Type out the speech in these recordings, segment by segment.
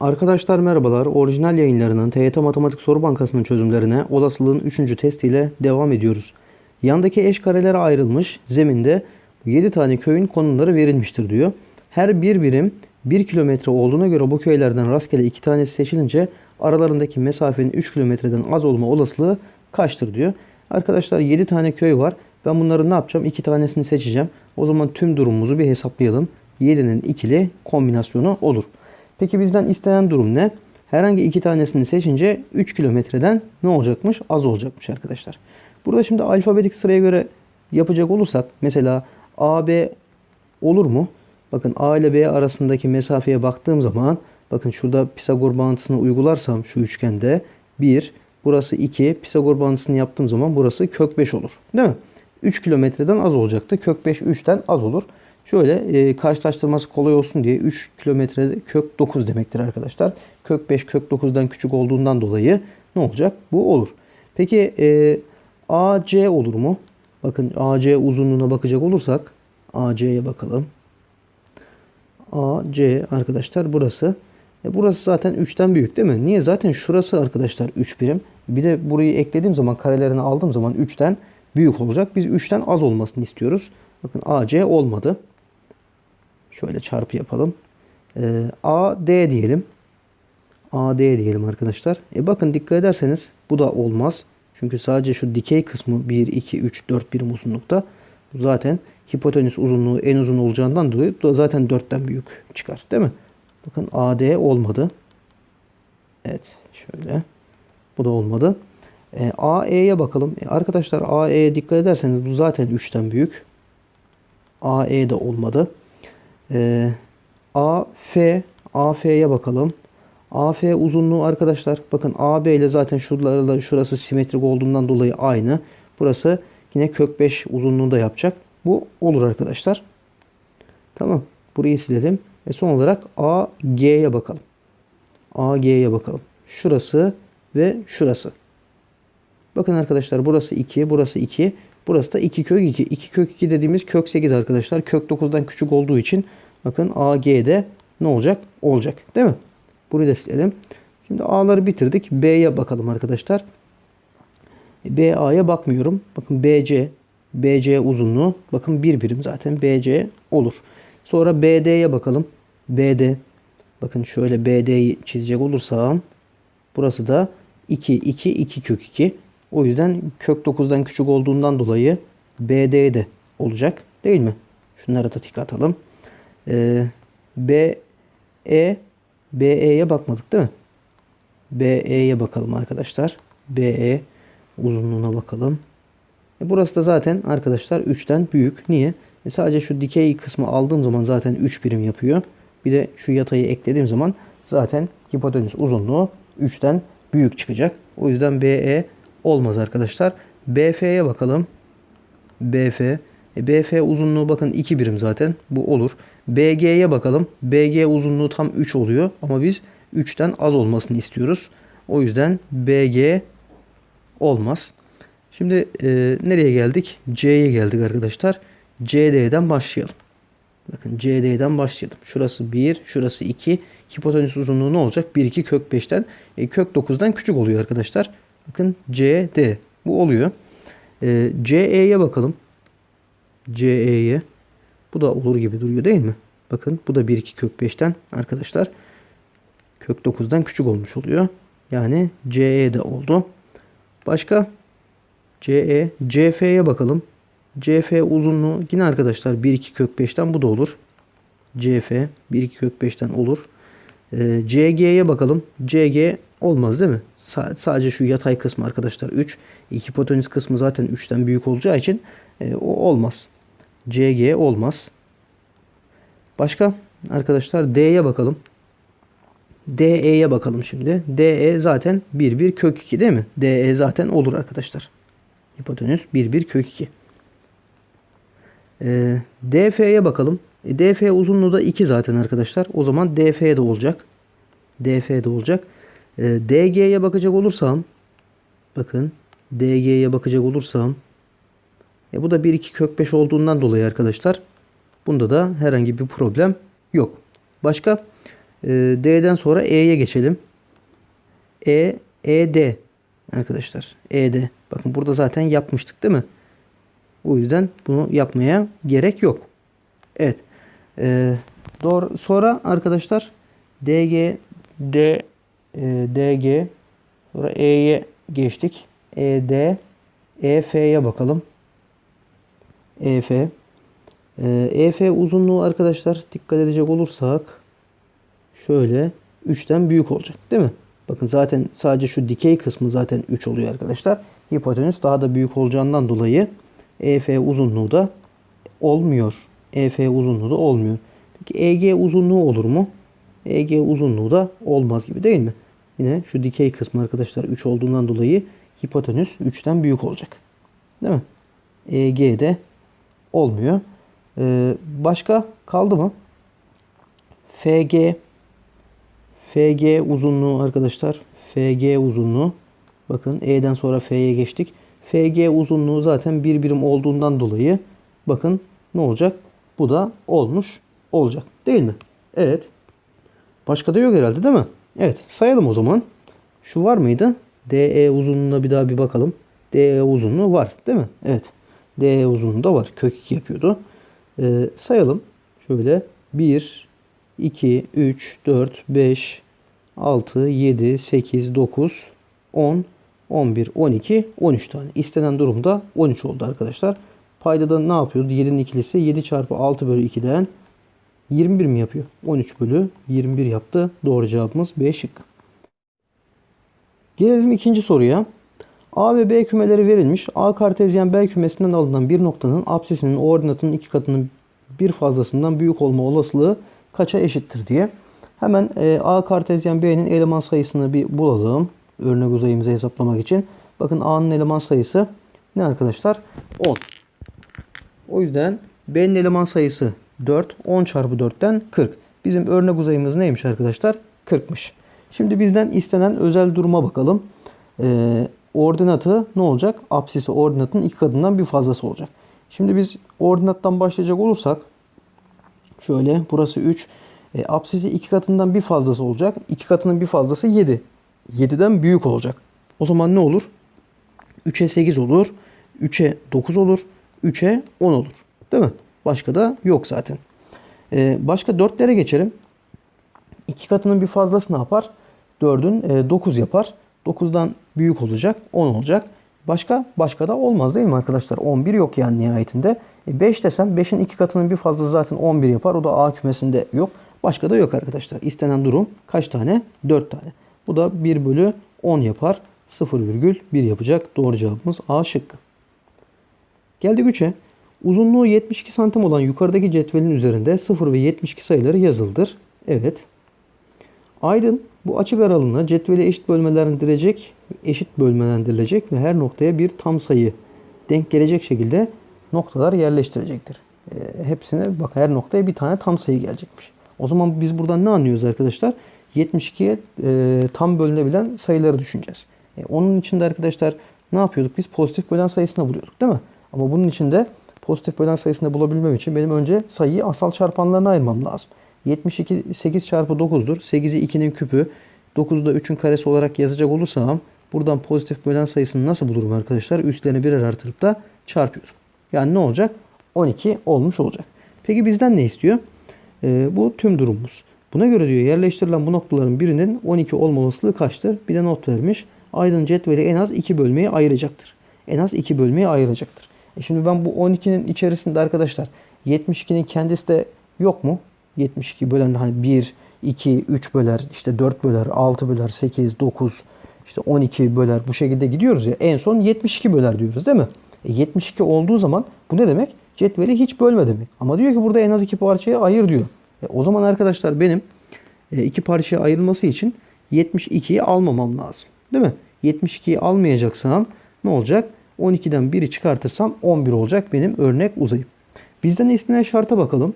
Arkadaşlar merhabalar. Orijinal yayınlarının TYT Matematik Soru Bankası'nın çözümlerine olasılığın 3. testiyle devam ediyoruz. Yandaki eş karelere ayrılmış zeminde 7 tane köyün konumları verilmiştir diyor. Her bir birim 1 kilometre olduğuna göre bu köylerden rastgele 2 tanesi seçilince aralarındaki mesafenin 3 kilometreden az olma olasılığı kaçtır diyor. Arkadaşlar 7 tane köy var. Ben bunları ne yapacağım? 2 tanesini seçeceğim. O zaman tüm durumumuzu bir hesaplayalım. 7'nin ikili kombinasyonu olur. Peki bizden istenen durum ne? Herhangi iki tanesini seçince 3 kilometreden ne olacakmış? Az olacakmış arkadaşlar. Burada şimdi alfabetik sıraya göre yapacak olursak mesela AB olur mu? Bakın A ile B arasındaki mesafeye baktığım zaman bakın şurada Pisagor bağıntısını uygularsam şu üçgende 1, burası 2, Pisagor bağıntısını yaptığım zaman burası kök 5 olur. Değil mi? 3 kilometreden az olacaktı. Kök 5 3'ten az olur. Şöyle e, karşılaştırması kolay olsun diye 3 kilometre kök 9 demektir arkadaşlar. Kök 5 kök 9'dan küçük olduğundan dolayı ne olacak? Bu olur. Peki e, AC olur mu? Bakın AC uzunluğuna bakacak olursak AC'ye bakalım. AC arkadaşlar burası. E burası zaten 3'ten büyük değil mi? Niye? Zaten şurası arkadaşlar 3 birim. Bir de burayı eklediğim zaman karelerini aldığım zaman 3'ten büyük olacak. Biz 3'ten az olmasını istiyoruz. Bakın AC olmadı. Şöyle çarpı yapalım. Ee, AD diyelim. AD diyelim arkadaşlar. E bakın dikkat ederseniz bu da olmaz. Çünkü sadece şu dikey kısmı 1, 2, 3, 4 birim uzunlukta. Bu zaten hipotenüs uzunluğu en uzun olacağından dolayı zaten 4'ten büyük çıkar. Değil mi? Bakın AD olmadı. Evet. Şöyle. Bu da olmadı. E, AE'ye bakalım. E, arkadaşlar AE'ye dikkat ederseniz bu zaten 3'ten büyük. AE de olmadı. E, AF AF'ye bakalım. AF uzunluğu arkadaşlar bakın AB ile zaten şuralarla şurası simetrik olduğundan dolayı aynı. Burası yine kök 5 uzunluğunda yapacak. Bu olur arkadaşlar. Tamam. Burayı silelim. Ve son olarak AG'ye bakalım. AG'ye bakalım. Şurası ve şurası. Bakın arkadaşlar burası 2, burası 2. Burası da 2 kök 2. 2 kök 2 dediğimiz kök 8 arkadaşlar. Kök 9'dan küçük olduğu için bakın AG'de ne olacak? Olacak. Değil mi? Burayı da silelim. Şimdi A'ları bitirdik. B'ye bakalım arkadaşlar. BA'ya bakmıyorum. Bakın BC. BC uzunluğu. Bakın bir birim zaten. BC olur. Sonra BD'ye bakalım. BD. Bakın şöyle BD'yi çizecek olursam. Burası da 2, 2, 2 kök 2. O yüzden kök 9'dan küçük olduğundan dolayı BD de olacak. Değil mi? Şunlara da tik atalım. Ee, B, E, BE'ye bakmadık değil mi? BE'ye bakalım arkadaşlar. BE uzunluğuna bakalım. E burası da zaten arkadaşlar 3'ten büyük. Niye? E sadece şu dikey kısmı aldığım zaman zaten 3 birim yapıyor. Bir de şu yatayı eklediğim zaman zaten hipotenüs uzunluğu 3'ten büyük çıkacak. O yüzden BE olmaz arkadaşlar. BF'ye bakalım. BF. E, BF uzunluğu bakın 2 birim zaten. Bu olur. BG'ye bakalım. BG uzunluğu tam 3 oluyor. Ama biz 3'ten az olmasını istiyoruz. O yüzden BG olmaz. Şimdi e, nereye geldik? C'ye geldik arkadaşlar. CD'den başlayalım. Bakın CD'den başlayalım. Şurası 1, şurası 2. Hipotenüs uzunluğu ne olacak? 1, 2 kök 5'ten. E, kök 9'dan küçük oluyor arkadaşlar. Bakın CD. Bu oluyor. E, CE'ye bakalım. CE'ye. Bu da olur gibi duruyor değil mi? Bakın bu da 1, 2 kök 5'ten arkadaşlar. Kök 9'dan küçük olmuş oluyor. Yani CE de oldu. Başka? CE. CF'ye bakalım. CF uzunluğu yine arkadaşlar 1 2 kök 5'ten bu da olur. CF 1 2 kök 5'ten olur. Ee, CG'ye bakalım. CG olmaz değil mi? Sadece şu yatay kısmı arkadaşlar 3. Hipotenüs kısmı zaten 3'ten büyük olacağı için e, o olmaz. CG olmaz. Başka arkadaşlar D'ye bakalım. DE'ye bakalım şimdi. DE zaten 1 1 kök 2 değil mi? DE zaten olur arkadaşlar. Hipotenüs 1 1 kök 2. E, DF'ye bakalım. E, DF uzunluğu da 2 zaten arkadaşlar. O zaman DF de olacak. DF de olacak. E, DG'ye bakacak olursam bakın DG'ye bakacak olursam e, bu da 1 2 kök 5 olduğundan dolayı arkadaşlar bunda da herhangi bir problem yok. Başka Ee, D'den sonra E'ye geçelim. E, ED arkadaşlar. ED. Bakın burada zaten yapmıştık değil mi? O yüzden bunu yapmaya gerek yok. Evet. Ee, doğru. Sonra arkadaşlar DG D e, DG sonra E'ye geçtik. ED EF'ye bakalım. EF EF uzunluğu arkadaşlar dikkat edecek olursak şöyle 3'ten büyük olacak değil mi? Bakın zaten sadece şu dikey kısmı zaten 3 oluyor arkadaşlar. Hipotenüs daha da büyük olacağından dolayı EF uzunluğu da olmuyor. EF uzunluğu da olmuyor. Peki EG uzunluğu olur mu? EG uzunluğu da olmaz gibi değil mi? Yine şu dikey kısmı arkadaşlar 3 olduğundan dolayı hipotenüs 3'ten büyük olacak. Değil mi? EG de olmuyor. Ee, başka kaldı mı? FG FG uzunluğu arkadaşlar. FG uzunluğu. Bakın E'den sonra F'ye geçtik. FG uzunluğu zaten bir birim olduğundan dolayı bakın ne olacak? Bu da olmuş olacak. Değil mi? Evet. Başka da yok herhalde değil mi? Evet. Sayalım o zaman. Şu var mıydı? DE uzunluğuna bir daha bir bakalım. DE uzunluğu var değil mi? Evet. DE uzunluğu da var. Kök 2 yapıyordu. Ee, sayalım. Şöyle 1, 2, 3, 4, 5, 6, 7, 8, 9, 10, 11, 12, 13 tane. İstenen durumda 13 oldu arkadaşlar. Paydada ne yapıyordu? 7'nin ikilisi 7 çarpı 6 bölü 2'den 21 mi yapıyor? 13 bölü 21 yaptı. Doğru cevabımız B şıkkı. Gelelim ikinci soruya. A ve B kümeleri verilmiş. A kartezyen B kümesinden alınan bir noktanın apsisinin ordinatının iki katının bir fazlasından büyük olma olasılığı kaça eşittir diye. Hemen e, A kartezyen B'nin eleman sayısını bir bulalım. Örnek uzayımızı hesaplamak için. Bakın A'nın eleman sayısı ne arkadaşlar? 10. O yüzden B'nin eleman sayısı 4. 10 çarpı 4'ten 40. Bizim örnek uzayımız neymiş arkadaşlar? 40'mış. Şimdi bizden istenen özel duruma bakalım. Ee, ordinatı ne olacak? Apsisi ordinatın iki katından bir fazlası olacak. Şimdi biz ordinattan başlayacak olursak şöyle burası 3. E, apsisi iki katından bir fazlası olacak. İki katının bir fazlası 7. 7'den büyük olacak. O zaman ne olur? 3'e 8 olur. 3'e 9 olur. 3'e 10 olur. Değil mi? Başka da yok zaten. Ee, başka 4'lere geçelim. 2 katının bir fazlası ne yapar? 4'ün e, 9 yapar. 9'dan büyük olacak. 10 olacak. Başka? Başka da olmaz değil mi arkadaşlar? 11 yok yani nihayetinde. E 5 desem 5'in 2 katının bir fazlası zaten 11 yapar. O da A kümesinde yok. Başka da yok arkadaşlar. İstenen durum kaç tane? 4 tane. Bu da 1 bölü 10 yapar. 0,1 yapacak. Doğru cevabımız A şıkkı. Geldik 3'e. Uzunluğu 72 santim olan yukarıdaki cetvelin üzerinde 0 ve 72 sayıları yazıldır. Evet. Aydın bu açık aralığına cetveli eşit bölmelendirilecek, eşit bölmelendirilecek ve her noktaya bir tam sayı denk gelecek şekilde noktalar yerleştirecektir. E, hepsine bak her noktaya bir tane tam sayı gelecekmiş. O zaman biz buradan ne anlıyoruz arkadaşlar? 72'ye e, tam bölünebilen sayıları düşüneceğiz. E, onun için de arkadaşlar ne yapıyorduk? Biz pozitif bölen sayısını buluyorduk değil mi? Ama bunun için de pozitif bölen sayısını bulabilmem için benim önce sayıyı asal çarpanlarına ayırmam lazım. 72 8 çarpı 9'dur. 8'i 2'nin küpü. 9'u da 3'ün karesi olarak yazacak olursam buradan pozitif bölen sayısını nasıl bulurum arkadaşlar? Üstlerini birer artırıp da çarpıyorum. Yani ne olacak? 12 olmuş olacak. Peki bizden ne istiyor? Ee, bu tüm durumumuz. Buna göre diyor yerleştirilen bu noktaların birinin 12 olma olasılığı kaçtır? Bir de not vermiş. Aydın cetveli en az 2 bölmeye ayıracaktır. En az 2 bölmeye ayıracaktır. E şimdi ben bu 12'nin içerisinde arkadaşlar 72'nin kendisi de yok mu? 72 bölen hani 1, 2, 3 böler, işte 4 böler, 6 böler, 8, 9, işte 12 böler bu şekilde gidiyoruz ya. En son 72 böler diyoruz değil mi? E 72 olduğu zaman bu ne demek? Cetveli hiç bölme demek. Ama diyor ki burada en az iki parçaya ayır diyor. E o zaman arkadaşlar benim e, iki parçaya ayrılması için 72'yi almamam lazım. Değil mi? 72'yi almayacaksam ne olacak? 12'den 1'i çıkartırsam 11 olacak benim örnek uzayım. Bizden istenen şarta bakalım.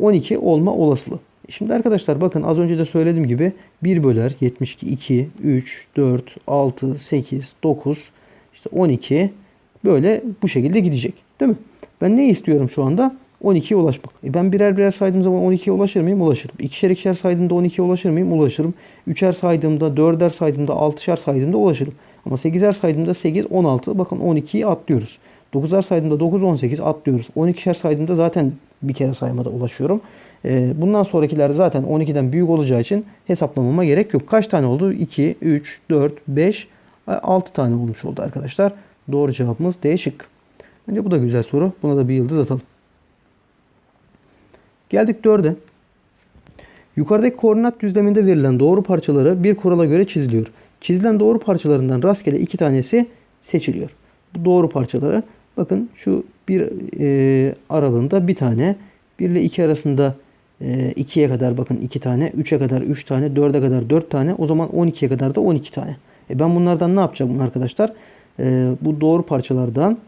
12 e, olma olasılığı. Şimdi arkadaşlar bakın az önce de söylediğim gibi 1 böler 72, 2, 3, 4, 6, 8, 9, işte 12 böyle bu şekilde gidecek. Değil mi? Ben ne istiyorum şu anda? 12'ye ulaşmak. E ben birer birer saydığım zaman 12'ye ulaşır mıyım? Ulaşırım. İkişer ikişer saydığımda 12'ye ulaşır mıyım? Ulaşırım. Üçer saydığımda, dörder saydığımda, altışar saydığımda ulaşırım. Ama 8'er saydığımda 8, 16. Bakın 12'yi atlıyoruz. 9'ar saydığımda 9, 18 atlıyoruz. 12'şer saydığımda zaten bir kere saymada ulaşıyorum. Ee, bundan sonrakiler zaten 12'den büyük olacağı için hesaplamama gerek yok. Kaç tane oldu? 2, 3, 4, 5, 6 tane olmuş oldu arkadaşlar. Doğru cevabımız D şık. Bence bu da güzel soru. Buna da bir yıldız atalım. Geldik 4'e. Yukarıdaki koordinat düzleminde verilen doğru parçaları bir kurala göre çiziliyor. Çizilen doğru parçalarından rastgele iki tanesi seçiliyor. Bu doğru parçaları bakın şu bir e, aralığında bir tane, 1 ile 2 arasında e, 2'ye kadar bakın 2 tane, 3'e kadar 3 tane, 4'e kadar 4 tane, o zaman 12'ye kadar da 12 tane. E ben bunlardan ne yapacağım arkadaşlar? E, bu doğru parçalardan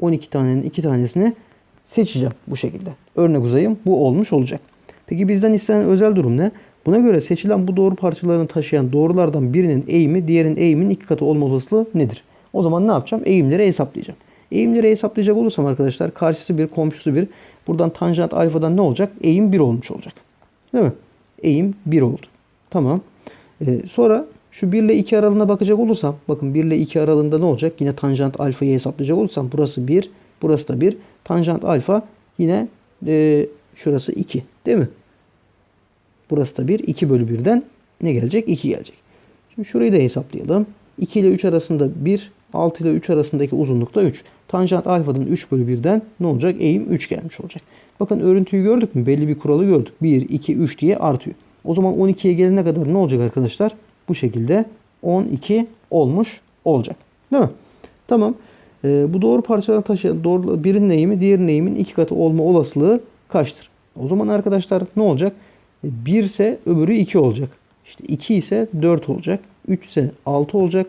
12 tanenin 2 tanesini seçeceğim bu şekilde. Örnek uzayım bu olmuş olacak. Peki bizden istenen özel durum ne? Buna göre seçilen bu doğru parçalarını taşıyan doğrulardan birinin eğimi diğerinin eğiminin iki katı olma olasılığı nedir? O zaman ne yapacağım? Eğimleri hesaplayacağım. Eğimleri hesaplayacak olursam arkadaşlar karşısı bir, komşusu bir. Buradan tanjant alfadan ne olacak? Eğim 1 olmuş olacak. Değil mi? Eğim 1 oldu. Tamam. Ee, sonra şu 1 ile 2 aralığına bakacak olursam bakın 1 ile 2 aralığında ne olacak? Yine tanjant alfayı hesaplayacak olursam burası 1, burası da 1. Tanjant alfa yine e, şurası 2. Değil mi? Burası da 1. 2 bölü 1'den ne gelecek? 2 gelecek. Şimdi şurayı da hesaplayalım. 2 ile 3 arasında 1, 6 ile 3 arasındaki uzunluk da 3. Tanjant alfadan 3 bölü 1'den ne olacak? Eğim 3 gelmiş olacak. Bakın örüntüyü gördük mü? Belli bir kuralı gördük. 1, 2, 3 diye artıyor. O zaman 12'ye gelene kadar ne olacak arkadaşlar? Bu şekilde 12 olmuş olacak. Değil mi? Tamam. Ee, bu doğru parçadan taşıyan doğru, birinin eğimi diğerinin eğimin iki katı olma olasılığı kaçtır? O zaman arkadaşlar ne olacak? 1 ise öbürü 2 olacak. İşte 2 ise 4 olacak. 3 ise 6 olacak.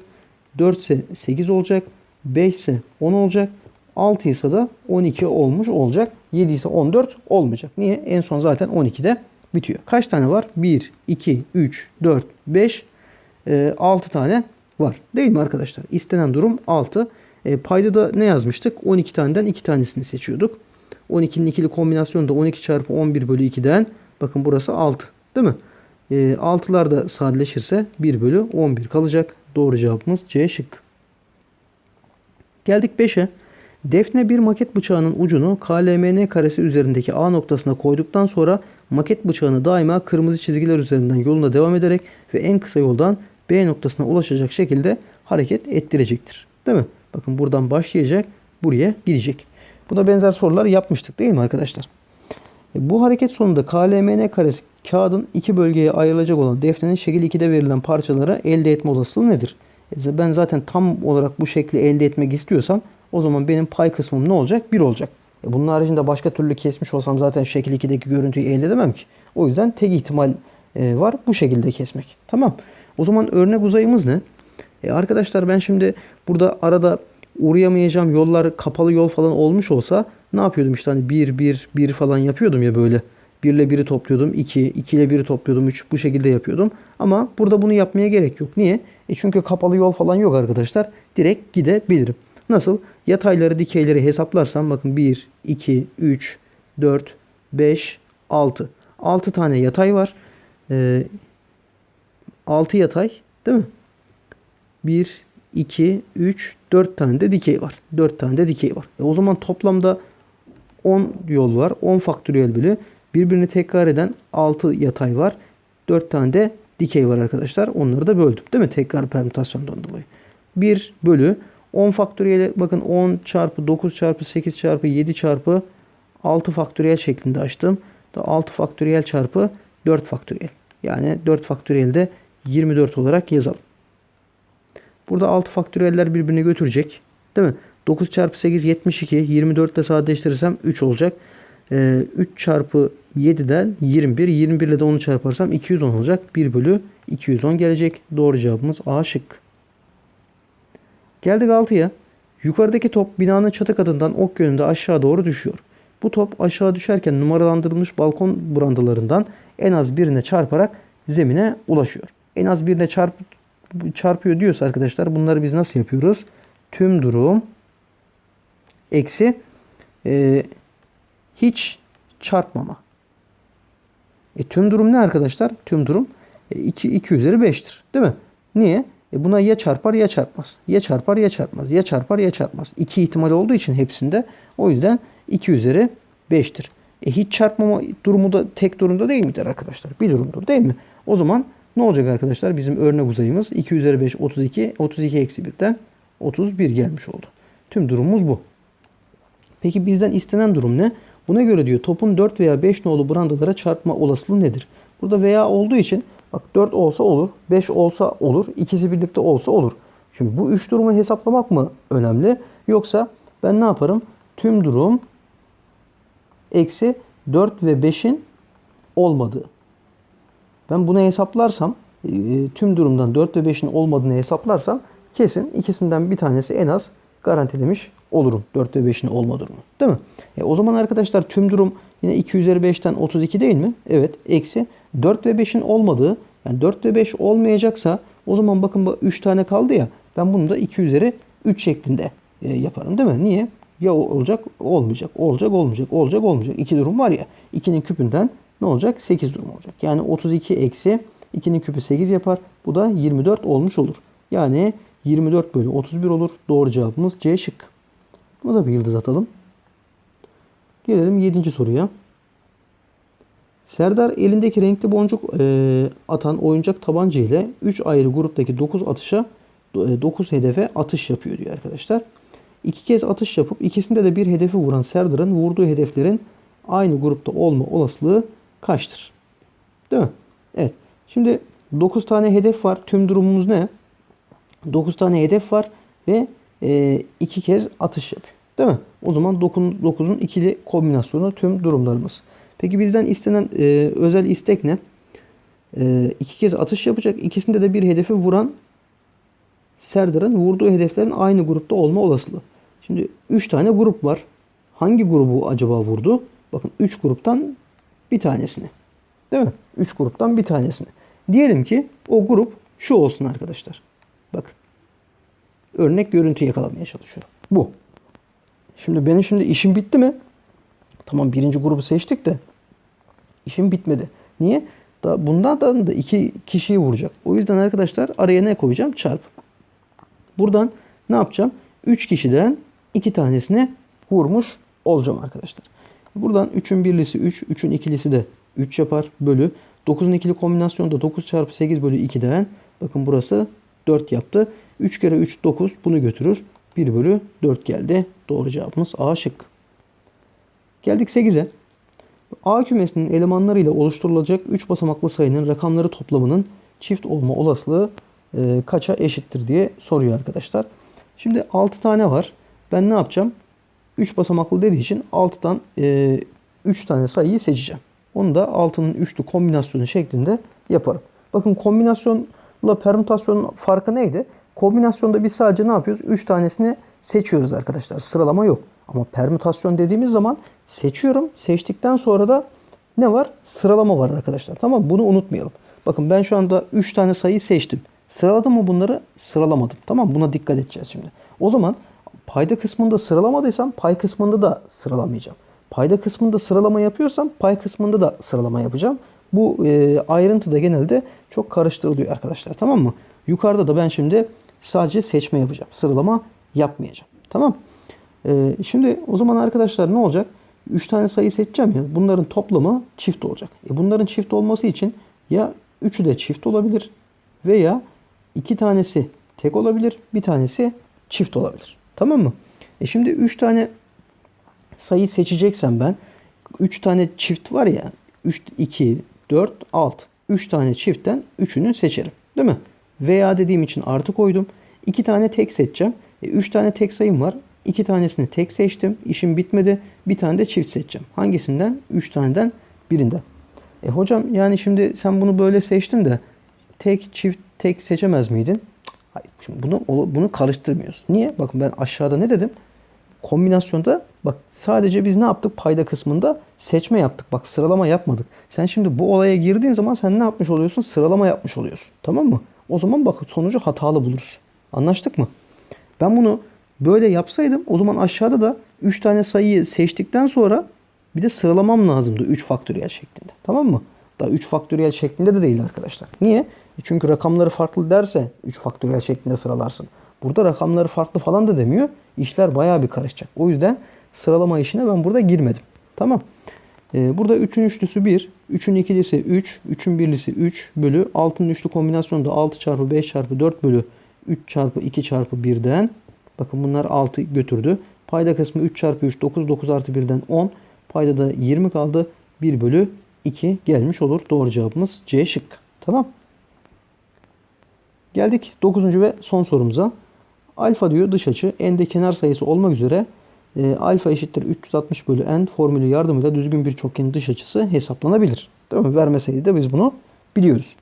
4 ise 8 olacak. 5 ise 10 olacak. 6 ise de 12 olmuş olacak. 7 ise 14 olmayacak. Niye? En son zaten 12'de bitiyor. Kaç tane var? 1, 2, 3, 4, 5, 6 tane var. Değil mi arkadaşlar? İstenen durum 6. E, payda da ne yazmıştık? 12 taneden 2 tanesini seçiyorduk. 12'nin ikili kombinasyonu da 12 çarpı 11 bölü 2'den bakın burası 6. Değil mi? E, 6'lar da sadeleşirse 1 bölü 11 kalacak. Doğru cevabımız C şık. Geldik 5'e. Defne bir maket bıçağının ucunu KLMN karesi üzerindeki A noktasına koyduktan sonra maket bıçağını daima kırmızı çizgiler üzerinden yoluna devam ederek ve en kısa yoldan B noktasına ulaşacak şekilde hareket ettirecektir. Değil mi? Bakın buradan başlayacak, buraya gidecek. Buna benzer sorular yapmıştık değil mi arkadaşlar? E, bu hareket sonunda KLMN karesi kağıdın iki bölgeye ayrılacak olan defnenin şekil 2'de verilen parçalara elde etme olasılığı nedir? E, ben zaten tam olarak bu şekli elde etmek istiyorsam o zaman benim pay kısmım ne olacak? 1 olacak. E bunun haricinde başka türlü kesmiş olsam zaten şekil 2'deki görüntüyü elde edemem ki. O yüzden tek ihtimal var bu şekilde kesmek. Tamam. O zaman örnek uzayımız ne? E arkadaşlar ben şimdi burada arada uğrayamayacağım yollar kapalı yol falan olmuş olsa ne yapıyordum işte hani 1 1 1 falan yapıyordum ya böyle. 1 ile 1'i topluyordum. 2, 2 ile 1'i topluyordum. 3 bu şekilde yapıyordum. Ama burada bunu yapmaya gerek yok. Niye? E çünkü kapalı yol falan yok arkadaşlar. Direkt gidebilirim. Nasıl? Yatayları dikeyleri hesaplarsam bakın 1, 2, 3, 4, 5, 6. 6 tane yatay var. Ee, 6 yatay değil mi? 1, 2, 3, 4 tane de dikey var. 4 tane de dikey var. E o zaman toplamda 10 yol var. 10 faktöriyel bölü. Birbirini tekrar eden 6 yatay var. 4 tane de dikey var arkadaşlar. Onları da böldüm. Değil mi? Tekrar permütasyondan dolayı. 1 bölü 10 faktöriyel bakın 10 çarpı 9 çarpı 8 çarpı 7 çarpı 6 faktöriyel şeklinde açtım. Da 6 faktöriyel çarpı 4 faktöriyel. Yani 4 faktöriyel de 24 olarak yazalım. Burada 6 faktöriyeller birbirini götürecek. Değil mi? 9 çarpı 8 72. 24 ile sadeleştirirsem 3 olacak. Ee, 3 çarpı 7'den 21. 21 ile de 10'u çarparsam 210 olacak. 1 bölü 210 gelecek. Doğru cevabımız A şık. Geldik 6'ya. Yukarıdaki top binanın çatı katından ok yönünde aşağı doğru düşüyor. Bu top aşağı düşerken numaralandırılmış balkon brandalarından en az birine çarparak zemine ulaşıyor. En az birine çarp, çarpıyor diyorsa arkadaşlar bunları biz nasıl yapıyoruz? Tüm durum eksi e, hiç çarpmama. E, tüm durum ne arkadaşlar? Tüm durum e, 2, 2 üzeri 5'tir. Değil mi? Niye? E, buna ya çarpar ya çarpmaz. Ya çarpar ya çarpmaz. Ya çarpar ya çarpmaz. İki ihtimal olduğu için hepsinde o yüzden 2 üzeri 5'tir. E, hiç çarpmama durumu da tek durumda değil midir arkadaşlar? Bir durumdur değil mi? O zaman ne olacak arkadaşlar? Bizim örnek uzayımız 2 üzeri 5 32. 32 eksi 1'den 31 gelmiş oldu. Tüm durumumuz bu. Peki bizden istenen durum ne? Buna göre diyor topun 4 veya 5 nolu brandalara çarpma olasılığı nedir? Burada veya olduğu için bak 4 olsa olur, 5 olsa olur, ikisi birlikte olsa olur. Şimdi bu 3 durumu hesaplamak mı önemli? Yoksa ben ne yaparım? Tüm durum eksi 4 ve 5'in olmadığı. Ben bunu hesaplarsam e, tüm durumdan 4 ve 5'in olmadığını hesaplarsam kesin ikisinden bir tanesi en az garantilemiş olurum. 4 ve 5'in olma durumu. Değil mi? E, o zaman arkadaşlar tüm durum yine 2 üzeri 5'ten 32 değil mi? Evet. Eksi 4 ve 5'in olmadığı yani 4 ve 5 olmayacaksa o zaman bakın 3 tane kaldı ya ben bunu da 2 üzeri 3 şeklinde e, yaparım değil mi? Niye? Ya olacak olmayacak. Olacak olmayacak. Olacak olmayacak. İki durum var ya. 2'nin küpünden ne olacak? 8 durum olacak. Yani 32 eksi 2'nin küpü 8 yapar. Bu da 24 olmuş olur. Yani 24 bölü 31 olur. Doğru cevabımız C şık. Buna da bir yıldız atalım. Gelelim 7. soruya. Serdar elindeki renkli boncuk e, atan oyuncak tabanca ile 3 ayrı gruptaki 9 atışa 9 hedefe atış yapıyor diyor arkadaşlar. İki kez atış yapıp ikisinde de bir hedefi vuran Serdar'ın vurduğu hedeflerin aynı grupta olma olasılığı kaçtır? Değil mi? Evet. Şimdi 9 tane hedef var. Tüm durumumuz ne? 9 tane hedef var ve e, iki kez atış yapıyor. Değil mi? O zaman 9'un ikili kombinasyonu tüm durumlarımız. Peki bizden istenen e, özel istek ne? E, kez atış yapacak. İkisinde de bir hedefi vuran Serdar'ın vurduğu hedeflerin aynı grupta olma olasılığı. Şimdi 3 tane grup var. Hangi grubu acaba vurdu? Bakın 3 gruptan bir tanesini. Değil mi? 3 gruptan bir tanesini. Diyelim ki o grup şu olsun arkadaşlar. Örnek görüntü yakalamaya çalışıyorum. Bu. Şimdi benim şimdi işim bitti mi? Tamam birinci grubu seçtik de işim bitmedi. Niye? Da bundan da iki kişiyi vuracak. O yüzden arkadaşlar araya ne koyacağım? Çarp. Buradan ne yapacağım? 3 kişiden 2 tanesine vurmuş olacağım arkadaşlar. Buradan 3'ün birlisi 3, 3'ün ikilisi de 3 yapar bölü. 9'un ikili kombinasyonda 9 çarpı 8 bölü 2'den bakın burası 4 yaptı. 3 kere 3 9 bunu götürür. 1 bölü 4 geldi. Doğru cevabımız A şık. Geldik 8'e. A kümesinin elemanlarıyla oluşturulacak 3 basamaklı sayının rakamları toplamının çift olma olasılığı e, kaça eşittir diye soruyor arkadaşlar. Şimdi 6 tane var. Ben ne yapacağım? 3 basamaklı dediği için 6'dan e, 3 tane sayıyı seçeceğim. Onu da 6'nın üçlü kombinasyonu şeklinde yaparım. Bakın kombinasyonla permütasyonun farkı neydi? Kombinasyonda biz sadece ne yapıyoruz? 3 tanesini seçiyoruz arkadaşlar. Sıralama yok. Ama permütasyon dediğimiz zaman seçiyorum. Seçtikten sonra da ne var? Sıralama var arkadaşlar. Tamam Bunu unutmayalım. Bakın ben şu anda 3 tane sayı seçtim. Sıraladım mı bunları? Sıralamadım. Tamam Buna dikkat edeceğiz şimdi. O zaman payda kısmında sıralamadıysam pay kısmında da sıralamayacağım. Payda kısmında sıralama yapıyorsam pay kısmında da sıralama yapacağım. Bu e, ayrıntı da genelde çok karıştırılıyor arkadaşlar. Tamam mı? Yukarıda da ben şimdi sadece seçme yapacağım. Sıralama yapmayacağım. Tamam. E, şimdi o zaman arkadaşlar ne olacak? 3 tane sayı seçeceğim ya. Bunların toplamı çift olacak. E, bunların çift olması için ya 3'ü de çift olabilir veya iki tanesi tek olabilir, bir tanesi çift olabilir. Tamam mı? E şimdi 3 tane sayı seçeceksem ben 3 tane çift var ya 3 2 4 6 3 tane çiftten 3'ünü seçerim. Değil mi? Veya dediğim için artı koydum. 2 tane tek seçeceğim. 3 e, tane tek sayım var. 2 tanesini tek seçtim. İşim bitmedi. Bir tane de çift seçeceğim. Hangisinden? 3 taneden birinden. E hocam yani şimdi sen bunu böyle seçtin de tek çift tek seçemez miydin? Hayır. Şimdi bunu bunu karıştırmıyoruz. Niye? Bakın ben aşağıda ne dedim? Kombinasyonda bak sadece biz ne yaptık? Payda kısmında seçme yaptık. Bak sıralama yapmadık. Sen şimdi bu olaya girdiğin zaman sen ne yapmış oluyorsun? Sıralama yapmış oluyorsun. Tamam mı? O zaman bak sonucu hatalı buluruz. Anlaştık mı? Ben bunu böyle yapsaydım o zaman aşağıda da 3 tane sayıyı seçtikten sonra Bir de sıralamam lazımdı 3 faktöriyel şeklinde. Tamam mı? Daha 3 faktöriyel şeklinde de değil arkadaşlar. Niye? E çünkü rakamları farklı derse 3 faktöriyel şeklinde sıralarsın. Burada rakamları farklı falan da demiyor. İşler bayağı bir karışacak. O yüzden sıralama işine ben burada girmedim. Tamam. Ee, burada 3'ün üçlüsü 1, 3'ün ikilisi 3, 3'ün birlisi 3 bölü 6'nın üçlü kombinasyonu da 6 çarpı 5 çarpı 4 bölü 3 çarpı 2 çarpı 1'den bakın bunlar 6 götürdü. Payda kısmı 3 çarpı 3 9 9 artı 1'den 10. Payda da 20 kaldı. 1 bölü 2 gelmiş olur. Doğru cevabımız C şık. Tamam. Geldik 9. ve son sorumuza. Alfa diyor dış açı n'de kenar sayısı olmak üzere e, alfa eşittir 360 bölü n formülü yardımıyla düzgün bir çokgenin dış açısı hesaplanabilir. Değil mi? Vermeseydi de biz bunu biliyoruz.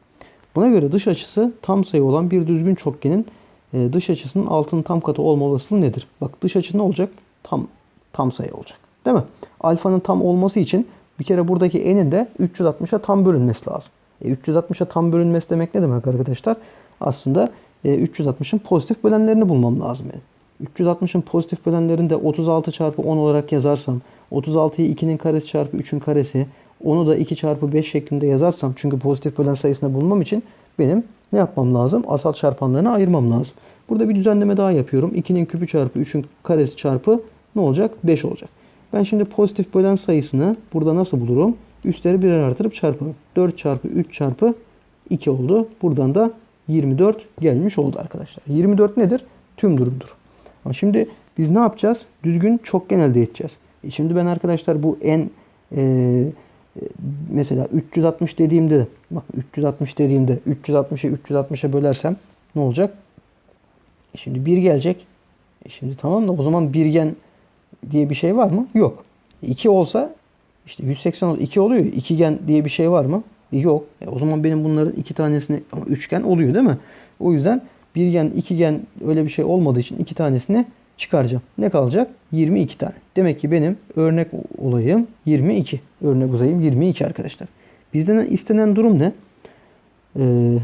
Buna göre dış açısı tam sayı olan bir düzgün çokgenin e, dış açısının altının tam katı olma olasılığı nedir? Bak dış açı ne olacak? Tam tam sayı olacak. Değil mi? Alfanın tam olması için bir kere buradaki n'in de 360'a tam bölünmesi lazım. E, 360'a tam bölünmesi demek ne demek arkadaşlar? Aslında e, 360'ın pozitif bölenlerini bulmam lazım benim. 360'ın pozitif bölenlerini de 36 çarpı 10 olarak yazarsam 36'yı 2'nin karesi çarpı 3'ün karesi onu da 2 çarpı 5 şeklinde yazarsam çünkü pozitif bölen sayısını bulmam için benim ne yapmam lazım? Asal çarpanlarını ayırmam lazım. Burada bir düzenleme daha yapıyorum. 2'nin küpü çarpı 3'ün karesi çarpı ne olacak? 5 olacak. Ben şimdi pozitif bölen sayısını burada nasıl bulurum? Üstleri birer artırıp çarparım. 4 çarpı 3 çarpı 2 oldu. Buradan da 24 gelmiş oldu arkadaşlar. 24 nedir? Tüm durumdur. Ama şimdi biz ne yapacağız? Düzgün çokgen elde edeceğiz. E şimdi ben arkadaşlar bu en e, mesela 360 dediğimde bak 360 dediğimde 360'ı 360'a bölersem ne olacak? E şimdi 1 gelecek. E şimdi tamam da o zaman birgen diye bir şey var mı? Yok. 2 olsa işte 180 oldu. 2 oluyor. İkigen diye bir şey var mı? Yok. E o zaman benim bunların iki tanesini ama üçgen oluyor değil mi? O yüzden birgen, ikigen öyle bir şey olmadığı için iki tanesini çıkaracağım. Ne kalacak? 22 tane. Demek ki benim örnek olayım 22. Örnek uzayım 22 arkadaşlar. Bizden istenen durum ne? Ee,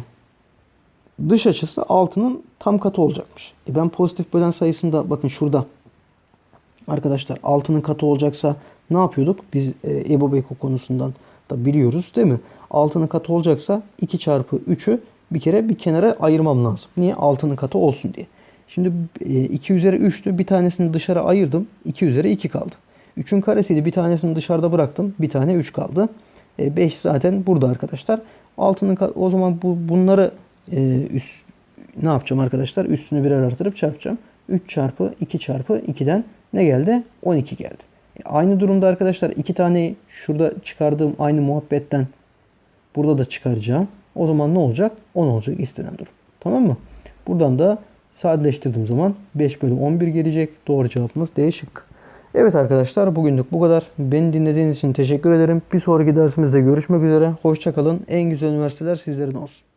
dış açısı altının tam katı olacakmış. E ben pozitif bölen sayısında bakın şurada arkadaşlar altının katı olacaksa ne yapıyorduk? Biz e, Ebo Beko konusundan da biliyoruz değil mi? Altının katı olacaksa 2 çarpı 3'ü bir kere bir kenara ayırmam lazım. Niye? Altının katı olsun diye. Şimdi 2 üzeri 3'tü. Bir tanesini dışarı ayırdım. 2 üzeri 2 kaldı. 3'ün karesiydi. Bir tanesini dışarıda bıraktım. Bir tane 3 kaldı. 5 zaten burada arkadaşlar. Altının o zaman bu bunları e, üst ne yapacağım arkadaşlar? Üstünü birer artırıp çarpacağım. 3 çarpı 2 çarpı 2'den ne geldi? 12 geldi. E, aynı durumda arkadaşlar iki tane şurada çıkardığım aynı muhabbetten burada da çıkaracağım. O zaman ne olacak? 10 olacak istenen durum. Tamam mı? Buradan da sadeleştirdiğim zaman 5 bölü 11 gelecek. Doğru cevabımız D şıkkı. Evet arkadaşlar bugünlük bu kadar. Beni dinlediğiniz için teşekkür ederim. Bir sonraki dersimizde görüşmek üzere. Hoşçakalın. En güzel üniversiteler sizlerin olsun.